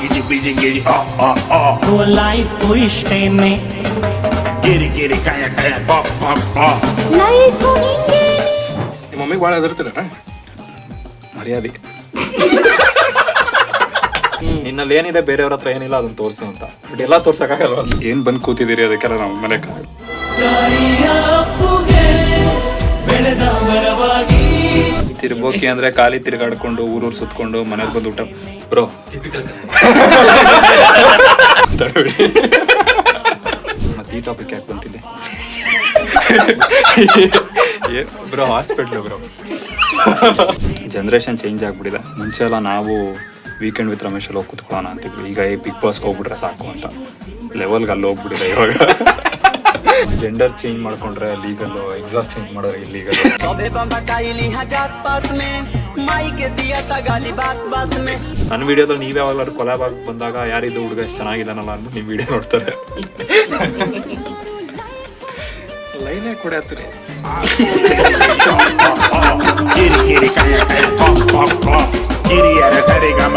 ಗಿಜಿ busy ಗಿಜಿ ಆ ಆ ಆ. ಲೈಫ್ ಇಷ್ಟೇನೆ ಗಿರಿ ಗಿರಿ ಕಾಯ ಕಾಯ ಬಾ ಬಾ ಬಾ. ಲೈಫ್ ಹಿಂಗೆ ನಿಮ್ಮ ಮಮ್ಮಿಗೆ ಭಾಳ ಹೆದರ್ತೀರ ಮರ್ಯಾದೆ. ನಿನ್ನಲ್ಲಿ ಏನಿದೆ ಬೇರೆಯವ್ರ ಹತ್ರ ಏನಿಲ್ಲ ಅದನ್ನ ತೋರಿಸು ಅಂತ. ಬಟ್ ಎಲ್ಲ ತೋರ್ಸಕ್ಕಾಗಲ್ವ ಏನ್ ಬಂದ್ ಕೂತಿದ್ದೀರಿ ಅದಕ್ಕೆಲ್ಲ ನಮ್ಮ ಮನೆ ಬೆಳೆದ ತಿರ್ಬೋಕಿ ಅಂದ್ರೆ ಖಾಲಿ ತಿರ್ಗಾಡ್ಕೊಂಡು ಊರೂರ್ ಸುತ್ಕೊಂಡು ಮನೆಗೆ ಬಂದು ಊಟ ಬ್ರೋ ಮತ್ತೆ ಈ ಟಾಪಿಕ್ ಯಾಕೆ ಬಂತಿದೆ? Bro hospital bro. Generation change ಆಗ್ಬಿಟ್ಟಿದೆ. ಮುಂಚೆ ಎಲ್ಲ ನಾವು ವೀಕೆಂಡ್ ವಿತ್ ರಮೇಶ್ ಅಲ್ಲಿ ಹೋಗಿ ಕುತ್ಕೊಳ್ಳೋಣ ಅಂತಿದ್ವಿ. ಈಗ ಈ ಬಿಗ್ ಬಾಸ್ಗೆ ಹೋಗ್ಬಿಟ್ರೆ ಸಾಕು ಅಂತ. ಲೆವೆಲ್ಗೆ ಅಲ್ಲಿ ಹೋಗ್ಬಿಟ್ಟಿದೆ ಇವಾಗ. ಜೆಂಡರ್ ಚೇಂಜ್ ಮಾಡ್ಕೊಂಡ್ರೆ ಲೀಗಲ್ ಎಕ್ಸಾಸ್ ಚೇಂಜ್ ಮಾಡೋರು ಇಲ್ಲಿಗಲ್ ನನ್ನ ವಿಡಿಯೋದಲ್ಲಿ ನೀವು ಯಾವಾಗಲಾದ್ರು ಕೊಲಾಬ್ ಆಗಿ ಬಂದಾಗ ಯಾರಿದ್ದು ಹುಡುಗ ಎಷ್ಟು ಚೆನ್ನಾಗಿದ್ದಾನಲ್ಲ ಅಂದ್ಬಿಟ್ಟು ನಿಮ್ಮ ವಿಡಿಯೋ ನೋಡ್ತಾರೆ. ಲೈನೇ ಕೊಡ್ಯಾತ್ರಿ ಕಿರಿಯರ ಸರಿಗಮ